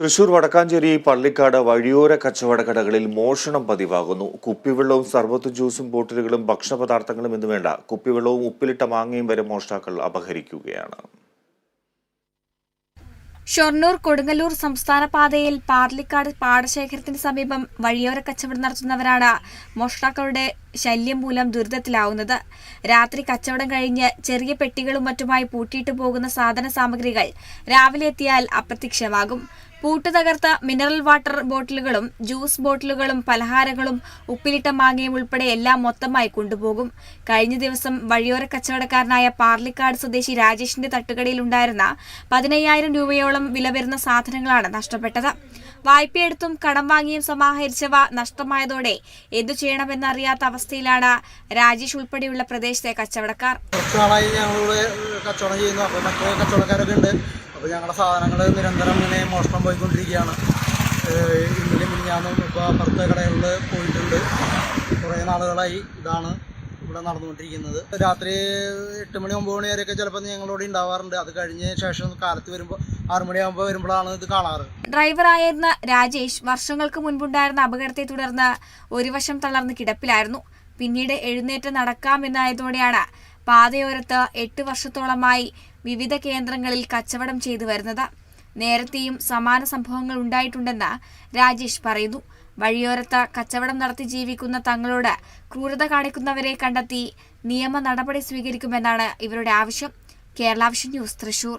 തൃശൂർ വടക്കാഞ്ചേരി പള്ളിക്കാട് വഴിയോര കച്ചവട കടകളിൽ മോഷണം പതിവാകുന്നു. കുപ്പിവെള്ളവും സർബത്ത് ജ്യൂസും ബോട്ടിലുകളും ഭക്ഷണപദാർത്ഥങ്ങളും എന്ന് വേണ്ട. കുപ്പിവെള്ളവും ഉപ്പിലിട്ട മാങ്ങയും വരെ മോഷ്ടാക്കൾ അപഹരിക്കുകയാണ്. ഷൊർണൂർ കൊടുങ്ങല്ലൂർ സംസ്ഥാന പാതയിൽ പാർലിക്കാട് പാടശേഖരത്തിന് സമീപം വഴിയോര കച്ചവടം നടത്തുന്നവരാണ് മോഷ്ടാക്കളുടെ ശല്യം മൂലം ദുരിതത്തിലാവുന്നത്. രാത്രി കച്ചവടം കഴിഞ്ഞ് ചെറിയ പെട്ടികളും മറ്റുമായി പൂട്ടിയിട്ട് പോകുന്ന സാധന സാമഗ്രികൾ രാവിലെ എത്തിയാൽ അപ്രത്യക്ഷമാകും. പൂട്ട് തകർത്ത മിനറൽ വാട്ടർ ബോട്ടിലുകളും ജ്യൂസ് ബോട്ടിലുകളും പലഹാരങ്ങളും ഉപ്പിലിട്ട മാങ്ങയും ഉൾപ്പെടെ എല്ലാം മൊത്തമായി കൊണ്ടുപോകും. കഴിഞ്ഞ ദിവസം വഴിയോര കച്ചവടക്കാരനായ പാർലിക്കാട് സ്വദേശി രാജേഷിന്റെ തട്ടുകടയിൽ ഉണ്ടായിരുന്ന പതിനയ്യായിരം രൂപയോളം വില വരുന്ന സാധനങ്ങളാണ് നഷ്ടപ്പെട്ടത്. വായ്പയെടുത്തും കടം വാങ്ങിയും സമാഹരിച്ചവ നഷ്ടമായതോടെ എന്തു ചെയ്യണമെന്നറിയാത്ത അവസ്ഥയിലാണ് രാജേഷ് ഉൾപ്പെടെയുള്ള പ്രദേശത്തെ കച്ചവടക്കാർ. കച്ചവടം ഉണ്ട്. അപ്പോൾ ഞങ്ങളുടെ സാധനങ്ങൾ നിരന്തരം ഇങ്ങനെ മോഷണം പോയിക്കൊണ്ടിരിക്കുകയാണ് ഇന്നലെ മിനിഞ്ഞാന്നും ഇപ്പോൾ അപ്പുറത്തെ കടകളിൽ പോയിട്ടുണ്ട്. കുറേ നാളുകളായി ഇതാണ് ഇവിടെ നടന്നുകൊണ്ടിരിക്കുന്നത്. രാത്രി എട്ട് മണി ഒമ്പത് മണി വരെയൊക്കെ ചിലപ്പോൾ ഞങ്ങളോട് ഉണ്ടാവാറുണ്ട്. അത് കഴിഞ്ഞ ശേഷം കാലത്ത് വരുമ്പോൾ ആറുമണിയാകുമ്പോൾ വരുമ്പോഴാണ് ഇത് കാണാറ്. ഡ്രൈവറായിരുന്ന രാജേഷ് വർഷങ്ങൾക്ക് മുൻപുണ്ടായിരുന്ന അപകടത്തെ തുടർന്ന് ഒരു വശം തളർന്ന് കിടപ്പിലായിരുന്നു. പിന്നീട് എഴുന്നേറ്റ് നടക്കാമെന്നായതോടെയാണ് പാതയോരത്ത് എട്ട് വർഷത്തോളമായി വിവിധ കേന്ദ്രങ്ങളിൽ കച്ചവടം ചെയ്തു വരുന്നത്. നേരത്തെയും സമാന സംഭവങ്ങൾ ഉണ്ടായിട്ടുണ്ടെന്ന് രാജേഷ് പറയുന്നു. വഴിയോരത്ത് കച്ചവടം നടത്തി ജീവിക്കുന്ന തങ്ങളോട് ക്രൂരത കാണിക്കുന്നവരെ കണ്ടെത്തി നിയമ നടപടി സ്വീകരിക്കുമെന്നാണ് ഇവരുടെ ആവശ്യം. കേരളാവിഷൻ ന്യൂസ് തൃശൂർ.